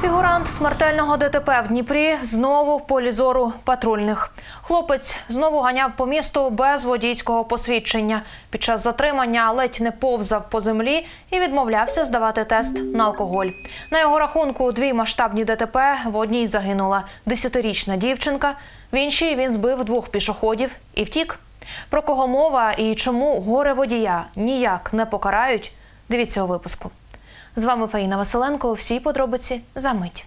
Фігурант смертельного ДТП в Дніпрі знову в полі зору патрульних. Хлопець знову ганяв по місту без водійського посвідчення. Під час затримання ледь не повзав по землі і відмовлявся здавати тест на алкоголь. На його рахунку дві масштабні ДТП. В одній загинула десятирічна дівчинка, в іншій він збив двох пішоходів і втік. Про кого мова і чому горе водія ніяк не покарають? Дивіться у випуску. З вами Фаїна Василенко. Всі подробиці за мить.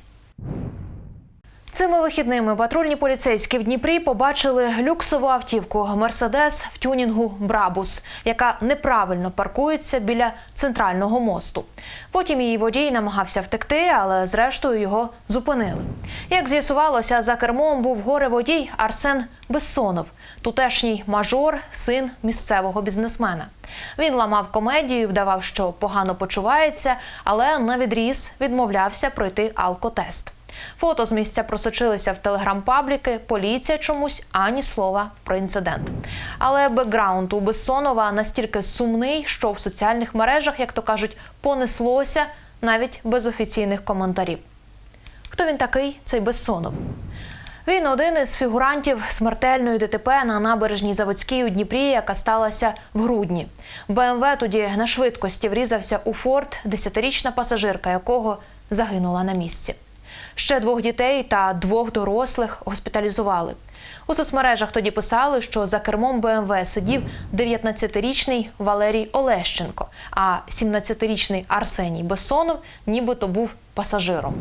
Цими вихідними патрульні поліцейські в Дніпрі побачили люксову автівку Мерседес в тюнінгу Брабус, яка неправильно паркується біля центрального мосту. Потім її водій намагався втекти, але зрештою його зупинили. Як з'ясувалося, за кермом був горе-водій Арсен Бессонов, тутешній мажор, син місцевого бізнесмена. Він ламав комедію, вдавав, що погано почувається, але на відріз відмовлявся пройти алкотест. Фото з місця просочилися в телеграм-пабліки. Поліція чомусь ані слова про інцидент. Але бекграунд у Бессонова настільки сумний, що в соціальних мережах, як то кажуть, понеслося навіть без офіційних коментарів. Хто він такий, цей Бессонов? Він один із фігурантів смертельної ДТП на набережній Заводській у Дніпрі, яка сталася в грудні. БМВ тоді на швидкості врізався у форт, десятирічна пасажирка якого загинула на місці. Ще двох дітей та двох дорослих госпіталізували. У соцмережах тоді писали, що за кермом БМВ сидів 19-річний Валерій Олещенко, а 17-річний Арсеній Бессонов нібито був пасажиром.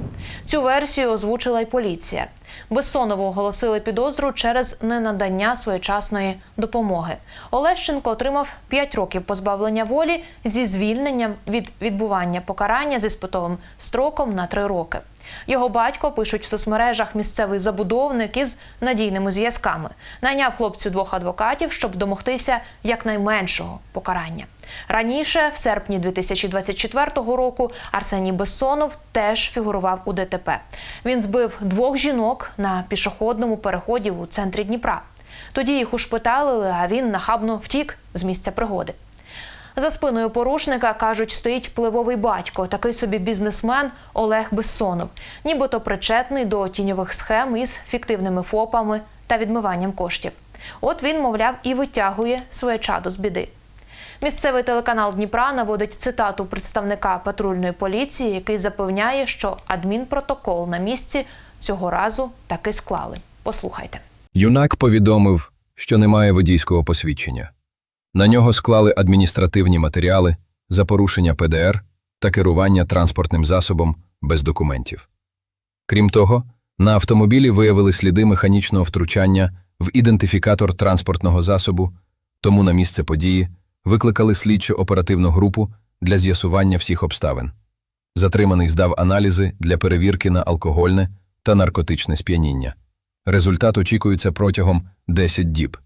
Цю версію озвучила й поліція. Бессонову оголосили підозру через ненадання своєчасної допомоги. Олещенко отримав 5 років позбавлення волі зі звільненням від відбування покарання з іспитовим строком на 3 роки. Його батько пишуть в соцмережах місцевий забудовник із надійними зв'язками. Найняв хлопцю двох адвокатів, щоб домогтися якнайменшого покарання. Раніше, в серпні 2024 року, Арсеній Бессонов теж фігурував у ДТП. Він збив двох жінок на пішохідному переході у центрі Дніпра. Тоді їх ушпиталили, а він нахабно втік з місця пригоди. За спиною порушника кажуть, стоїть впливовий батько, такий собі бізнесмен Олег Бессонов, нібито причетний до тіньових схем із фіктивними ФОПами та відмиванням коштів. От він, мовляв, і витягує своє чадо з біди. Місцевий телеканал Дніпра наводить цитату представника патрульної поліції, який запевняє, що адмінпротокол на місці цього разу таки склали. Послухайте. Юнак повідомив, що немає водійського посвідчення. На нього склали адміністративні матеріали за порушення ПДР та керування транспортним засобом без документів. Крім того, на автомобілі виявили сліди механічного втручання в ідентифікатор транспортного засобу, тому на місце події викликали слідчо-оперативну групу для з'ясування всіх обставин. Затриманий здав аналізи для перевірки на алкогольне та наркотичне сп'яніння. Результат очікується протягом 10 діб.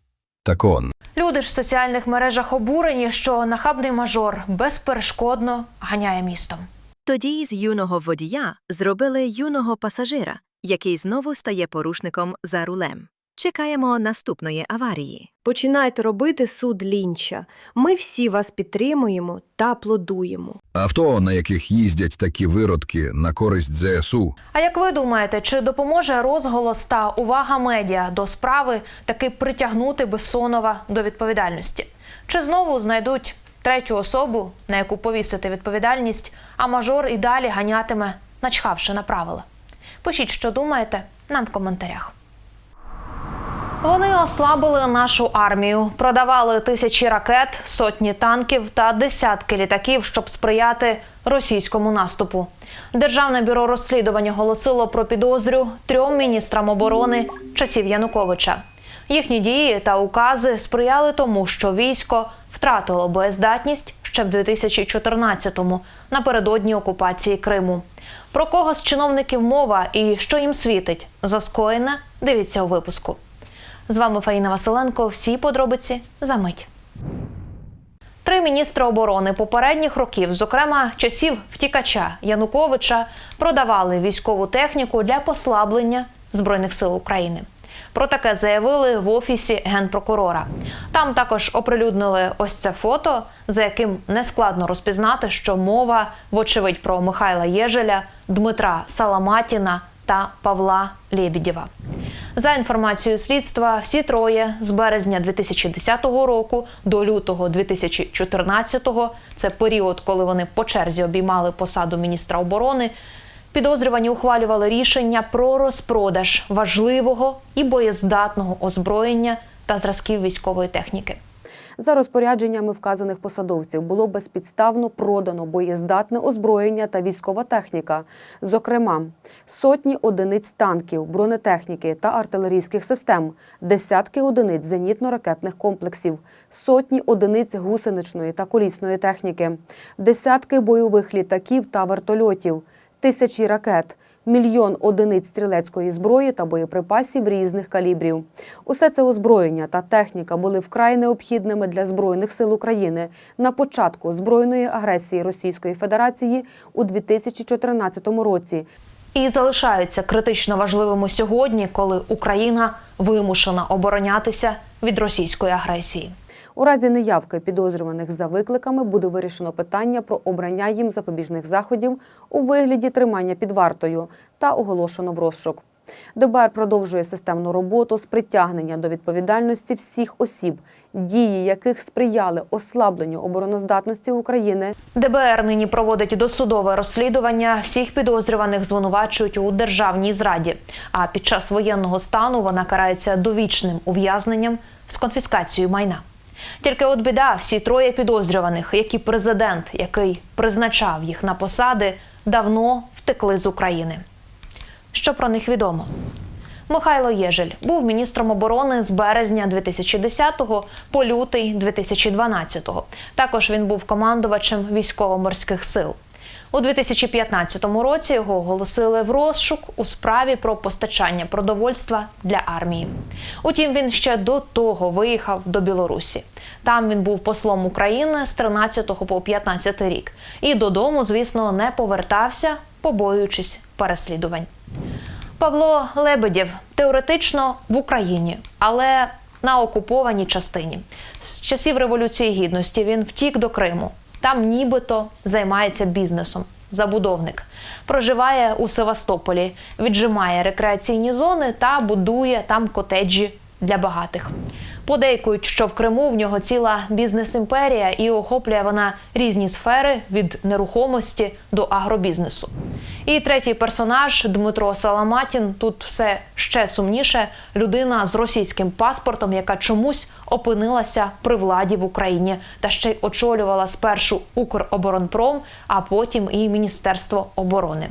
Такон. Люди ж в соціальних мережах обурені, що нахабний мажор безперешкодно ганяє містом. Тоді з юного водія зробили юного пасажира, який знову стає порушником за рулем. Чекаємо наступної аварії. Починайте робити суд лінча. Ми всі вас підтримуємо та аплодуємо. Авто, на яких їздять такі виродки на користь ЗСУ. А як ви думаєте, чи допоможе розголос та увага медіа до справи таки притягнути Бессонова до відповідальності? Чи знову знайдуть третю особу, на яку повісити відповідальність, а мажор і далі ганятиме, начхавши на правила? Пишіть, що думаєте, нам в коментарях. Вони ослабили нашу армію, продавали тисячі ракет, сотні танків та десятки літаків, щоб сприяти російському наступу. Державне бюро розслідувань оголосило про підозрю трьом міністрам оборони часів Януковича. Їхні дії та укази сприяли тому, що військо втратило боєздатність ще в 2014-му напередодні окупації Криму. Про кого з чиновників мова і що їм світить за скоєне? Дивіться у випуску. З вами Фаїна Василенко. Всі подробиці за мить. Три міністри оборони попередніх років, зокрема часів втікача Януковича, продавали військову техніку для послаблення збройних сил України. Про таке заявили в офісі генпрокурора. Там також оприлюднили ось це фото, за яким нескладно розпізнати, що мова, вочевидь, про Михайла Єжеля, Дмитра Саламатіна та Павла Лєбідєва. За інформацією слідства, всі троє з березня 2010 року до лютого 2014, це період, коли вони по черзі обіймали посаду міністра оборони, підозрювані ухвалювали рішення про розпродаж важливого і боєздатного озброєння та зразків військової техніки. За розпорядженнями вказаних посадовців було безпідставно продано боєздатне озброєння та військова техніка, зокрема сотні одиниць танків, бронетехніки та артилерійських систем, десятки одиниць зенітно-ракетних комплексів, сотні одиниць гусеничної та колісної техніки, десятки бойових літаків та вертольотів, тисячі ракет. Мільйон одиниць стрілецької зброї та боєприпасів різних калібрів. Усе це озброєння та техніка були вкрай необхідними для збройних сил України на початку збройної агресії Російської Федерації у 2014 році. І залишаються критично важливими сьогодні, коли Україна вимушена оборонятися від російської агресії. У разі неявки підозрюваних за викликами буде вирішено питання про обрання їм запобіжних заходів у вигляді тримання під вартою та оголошено в розшук. ДБР продовжує системну роботу з притягнення до відповідальності всіх осіб, дії яких сприяли ослабленню обороноздатності України ДБР нині проводить досудове розслідування. Всіх підозрюваних звинувачують у державній зраді. А під час воєнного стану вона карається довічним ув'язненням з конфіскацією майна. Тільки от біда, всі троє підозрюваних, як і президент, який призначав їх на посади, давно втекли з України. Що про них відомо? Михайло Єжель був міністром оборони з березня 2010 по лютий 2012. Також він був командувачем військово-морських сил. У 2015 році його оголосили в розшук у справі про постачання продовольства для армії. Утім, він ще до того виїхав до Білорусі. Там він був послом України з 13 по 15 рік. І додому, звісно, не повертався, побоюючись переслідувань. Павло Лебедєв теоретично в Україні, але на окупованій частині. З часів Революції Гідності він втік до Криму. Там нібито займається бізнесом. Забудовник проживає у Севастополі, віджимає рекреаційні зони та будує там котеджі для багатих. Подейкують, що в Криму в нього ціла бізнес-імперія і охоплює вона різні сфери від нерухомості до агробізнесу. І третій персонаж Дмитро Саламатін. Тут все ще сумніше. Людина з російським паспортом, яка чомусь опинилася при владі в Україні та ще й очолювала спершу Укроборонпром, а потім і Міністерство оборони.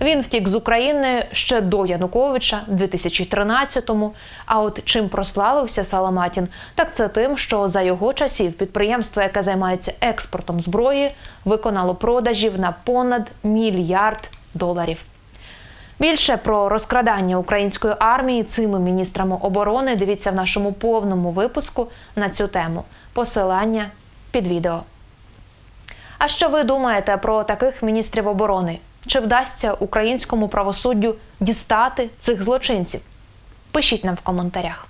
Він втік з України ще до Януковича, 2013-му. А от чим прославився Саламатін, так це тим, що за його часів підприємство, яке займається експортом зброї, виконало продажів на понад мільярд доларів. Більше про розкрадання української армії цими міністрами оборони дивіться в нашому повному випуску на цю тему. Посилання під відео. А що ви думаєте про таких міністрів оборони? Чи вдасться українському правосуддю дістати цих злочинців? Пишіть нам в коментарях.